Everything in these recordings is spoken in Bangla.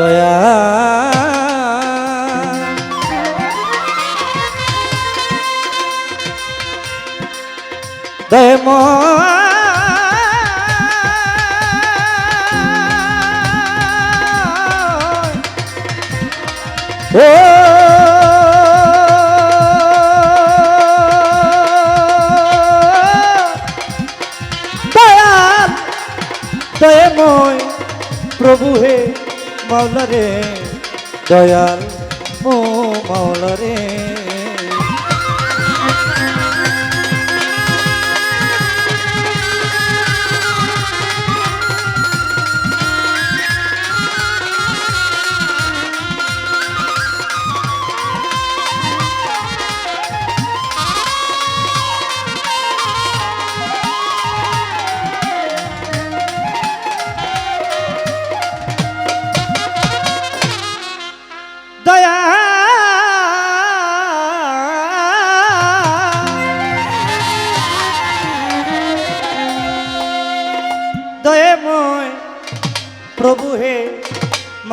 দয়া। দয়ম ও মাওলা রে দয়াল মো মাওলা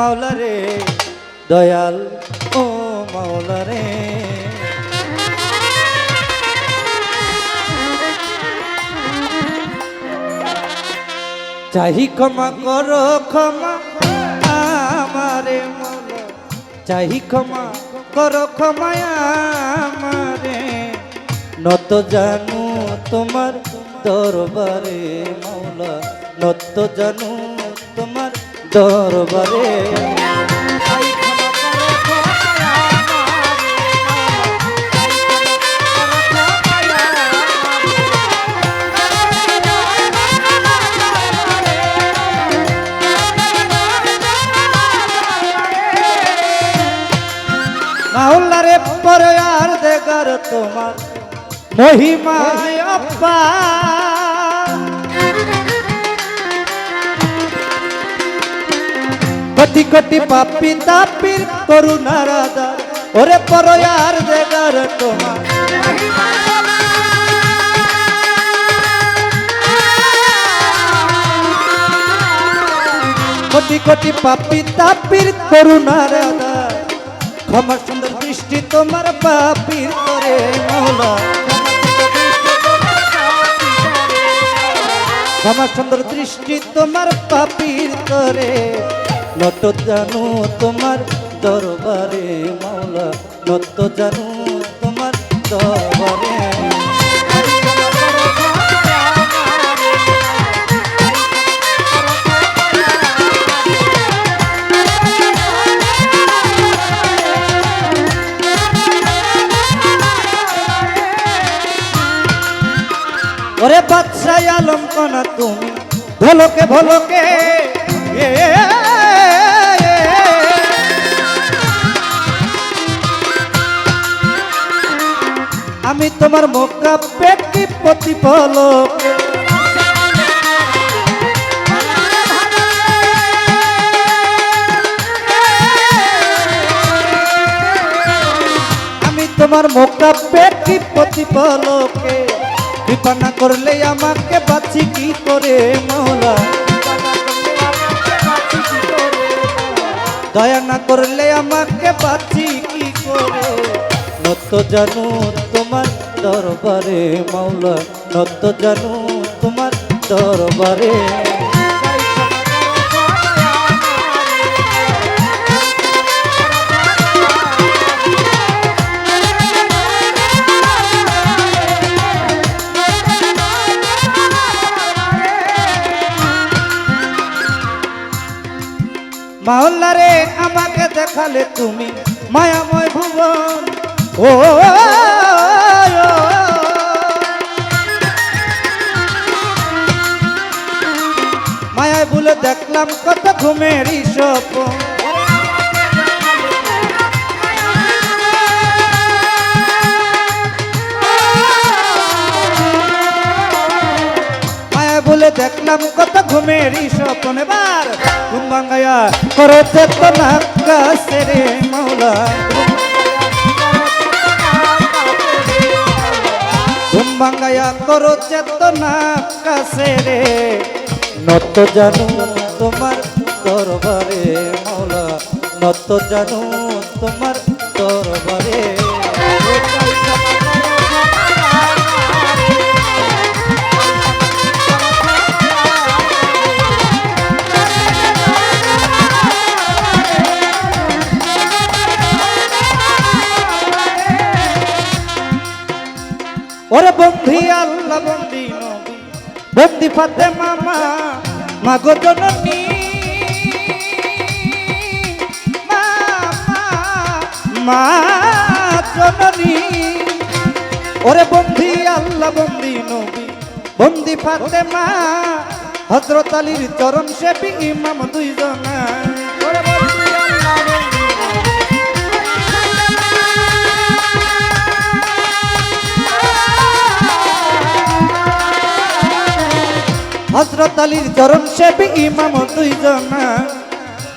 মাওলা রে, দয়াল ও মাওলা রে। চাহি ক্ষমা করো, ক্ষমা আমারে মৌলা চাহি ক্ষমা করো, ক্ষমা আমারে। নত জানু তোমার দরবারে মৌলা নত জানু দরবারে। মাওলারে পরে আর দেগার তোমার মহিমায় অপ্পা কোটি কোটি পাপি তাপির করুণার আদার ওরে পরে কোটি কোটি পাপি তাপির করুণার আদার ক্ষমা সুন্দর দৃষ্টি তোমার পাপির করে মৌলা ক্ষমা সুন্দর দৃষ্টি তোমার পাপির করে। নত জানু তোমার দরবারে মৌলা নত জানু তোমার দরবারে। ওরে বাদশাহ আলম কনা তুমি ভোলকে ভোলকে এ, আমি তোমার মোকা পেটি পতি পলকে আমি তোমার মোকা পেটি পতি পলকে কৃপা না করলে আমাকে বাঁচি কি করে মৌলা? দয়া না করলে আমাকে বাঁচি কি করে? নত জানু তোমার দরবারে মৌলা নত জানু তোমার দরবারে। মাওলারে আমাকে দেখালে তুমি মায়াময় ভুবন। ও বলে দেখলাম কত ঘুমেরই স্বপ্ন দেখলাম কত ঘুমেরই স্বপ্ন এবার ঘুম ভাঙ্গায়া করো ঘুম ভাঙ্গায়া করো চেতনা কাছে রে নত জানু তোমার দরবারে মাওলা নত জানু তোমার দরবারে। ওরে বন্ধি, আল্লাহ বন্দি নবী, বন্দি ফাতে মামা মাগো জননী মা মা, মা জননী। ওরে বন্ধি আল্লাহ বন্দি নবী। বন্দি ফাতে মা হজরত আলীর চরণ সেবী ইমাম দুইজনা। হজরত আলীর চরণ সেবী ইমাম দুইজনা।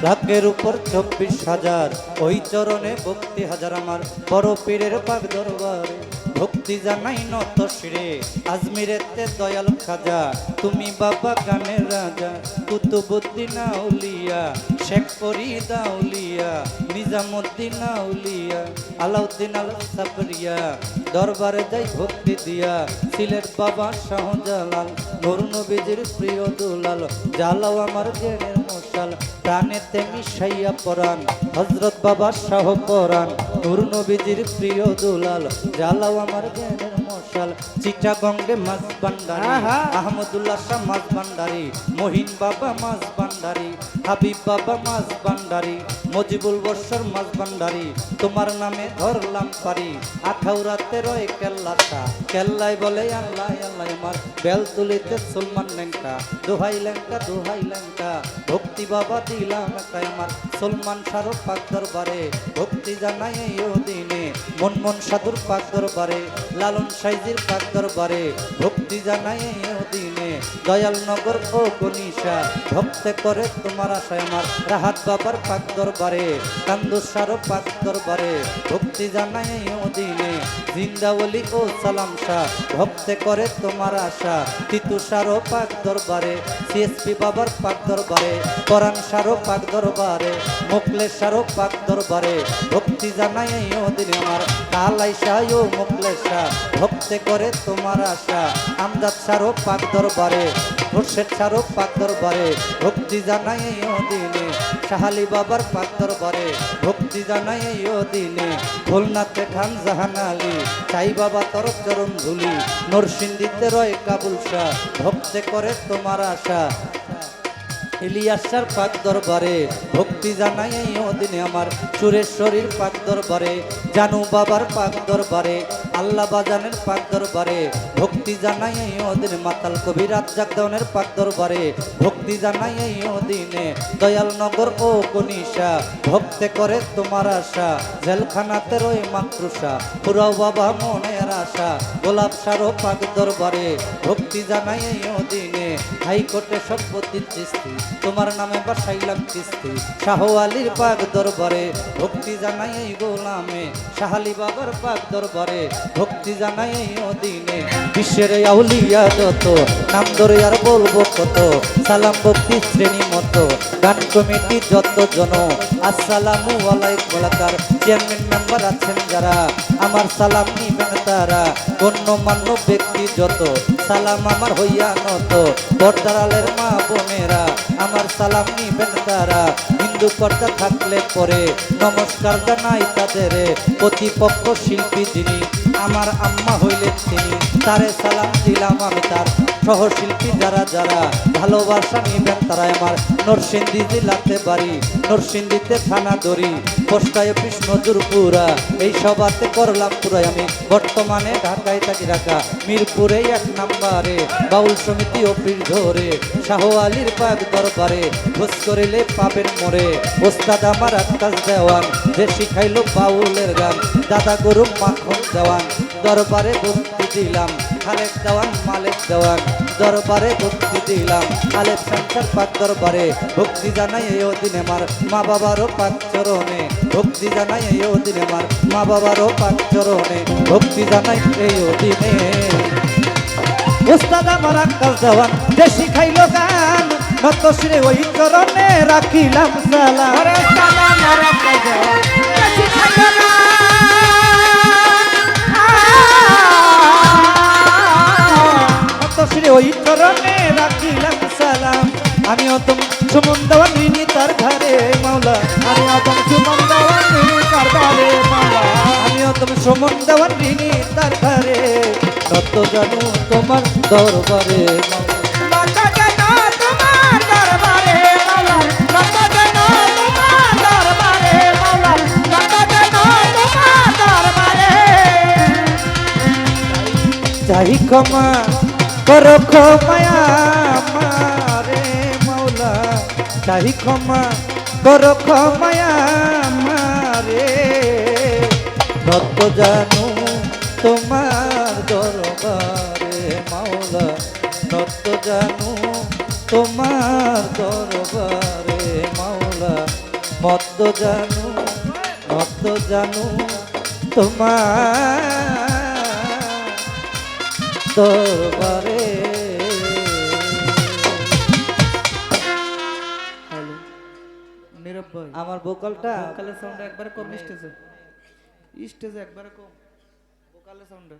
ভাগ্যের উপর চব্বিশ হাজার, ওই চরণে ভক্তি হাজার আমার বড় পীরের পাক দরবারে। ভক্তি জানাই নত শিরে। আজমিরেতে দয়াল খাজা, তুমি বাবা গানের রাজা। কুতুবুদ্দিন আউলিয়া, শেখ ফরিদ আউলিয়া, নিজামুদ্দিন আউলিয়া, আলাউদ্দিন আল সাবরিয়া। দরবারে যাই ভক্তি দিয়া, সিলেট বাবা শাহজালাল, নুর নবীজির প্রিয় দুলাল। জ্বালাও আমার জেনের মশাল, প্রাণেতে মিশাইয়া পরাণ। হজরত বাবা শাহ পরাণ, নুর নবীজির প্রিয় দুলাল। জ্বালাও আমার মশাল। চিটাগঙ্গে মাছ ভান্ডারি আহমদুল্লাহ শাহ মাছ ভান্ডারি মহিন বাবা মাছ ভান্ডারি হাবিব বাবা মাছ ভান্ডারি মজিবুল বর্ষর মাছ ভান্ডারি তোমার নামে ধরলাম পারি। আখাউরাতে রয়ে কেল্লাটা কেল্লাই বলে আল্লাহ আল্লাহ আমার বেল তুলিতে সুলমান লেঙ্কা দোহাই লেঙ্কা দোহাই লেঙ্কা ভক্তি বাবা দিলাম একাই আমার। সলমান শাহরুখ পাক দরবারে ভক্তি জানাই এই দিনে মন মন সাধুর পাক দরবারে, লালন সাইজির পাক দরবারে, ভক্তি জানাই দিনে দয়াল নগর ও গনিশা ভক্তে করে তোমার আশায় আমার রাহাত বাবার পাক দরবারে, কান্দুসারও পাক দরবারে, ভক্তি জানাই দিনে জিন্দাওলি ও সালাম শাহ ভক্তে করে তোমার আশা। তিতুসারও পাক দরবারে, সিএসপি বাবার পাক দরবারে, পরাণ সারও পাক দরবারে মোকলেশারও পাক দরবারে। ভক্তি জানাই ও দিনে আমার, কালাই শাহ ও মোকলেশা ভক্তে করে তোমার আশা, আমজাদ সারও পাক দরবারে মুর্শেদ সারও পাক দরবারে। ভক্তি জানাই ও দিনে শাহালি বাবার পাক দরবারে ভক্তি জানাই ও দিনে। ভোলনাথে খান জাহান আলী সাই বাবা তরফ চরণ ধুলি। নরসিংদিতে রয় কাবুল শাহ, ভক্তে করে তোমার আশা। ইলিয়াসার পাক দরবারে, ভক্তি জানাই এই দিনে আমার। সুরেশ্বরীর পাক দরবারে, জানু বাবার পাক দরবারে আল্লাহ বাজানের পাক দরবারে, ভক্তি জানাই এই দিনে মাতাল কবি রাজ্জাক দেওয়ানের পাক দরবারে, ভক্তি জানাই এই দিনে দয়াল নগর ও কনিশা ভক্তে করে তোমার আশা, জেলখানাতে রয়ে মাতৃষা পুরাও বাবা মনের আশা, গোলাপ সারো পাক দরবারে, ভক্তি জানাই এই দিনে হাইকোর্টে সম্পত্তির চিস্তি তোমার নামে বাসাইলাম কিস্তি। শাহ আলীর পাক দরবারে ভক্তি জানাই এই গোলামে। শাহালি বাবার পাক দরবারে ভক্তি জানাই এই অদিনে বিশ্বের আউলিয়া যত, নাম ধরে আর বলব কত, সালাম ভক্তি শ্রেণি মতো, গান কমিটি যত জন। আসসালামু আলাইকুম এলাকার চেয়ারম্যান মেম্বার আছেন যারা, আমার সালাম নিবেন তারা। গণ্যমান্য ব্যক্তি যত, সালাম আমার হইয়া নত। পর্দারালের মা বোনেরা, আমার সালাম নিবেন তারা। হিন্দু পর্দা থাকলে পরে নমস্কার জানাই তাদের। প্রতিপক্ষ শিল্পী যিনি, আমার আম্মা হইলেন তিনি, তারে সালাম দিলাম আমি তার সহশিল্পী যারা যারা ভালোবাসা নিবেন তারা আমার নরসিংদী জেলাতে বাড়ি, নরসিংদীতে থানা দড়ি পোস্টায় অফিস নজরপুরা, এই সভাতে করলাম পুরাই আমি। বর্তমানে ঢাকায় থাকি রাখা মিরপুরে এক নাম্বারে, বাউল সমিতি অফিস ধরে শাহ আলীর পাক দরবারে, খোঁজ করিলে পাবেন মোরে। ওস্তাদ আমার আকাশ দেওয়ান, যে শিখাইলো বাউলের গান, দাদা গরু মাখন দেওয়ান, দরবারে ভক্তি দিলাম। খালেক দেওয়ান, মালিক দেওয়ান, দরবারে ভক্তি দিলাম। খালেক সংসার পাক দরবারে ভক্তি জানাই এই দিনে আমার মা বাবারও পাক চরণে। ভক্তি জানাই এই দিনে আমার মা বাবারও পাক চরণে। ভক্তি জানাই এই দিনে উস্তাদ আমার আকাশ দেওয়ান যে শিখাইলো গান, নত শিরে ওই চরণে রাখিলাম সালাম। ওই চরণে রাখিলাম সালাম। আমি অতম সুমন দেওয়ান ঋণী তার ধারে মাওলা। আমি আদম সুমন দেওয়ান কারবারে মালা আমি অতম সুমন দেওয়ান ঋণী তার ধারে নত জানু তোমার দরবারে মাওলা। ক্ষমা করো ক্ষমায়া মারে মাওলা চাহি ক্ষমা। করো ক্ষমায়া মারে ভক্ত জানু তোমার দরবারে মাওলা ভক্ত জানু তোমার দরবারে মাওলা। মত্ত জানু মত্ত জানু তোমার হ্যালো। নীরব ভাই আমার ভোকালটা ভোকালের সাউন্ড একবারে কম স্টেজে। স্টেজে একবারে কম। ভোকালের সাউন্ড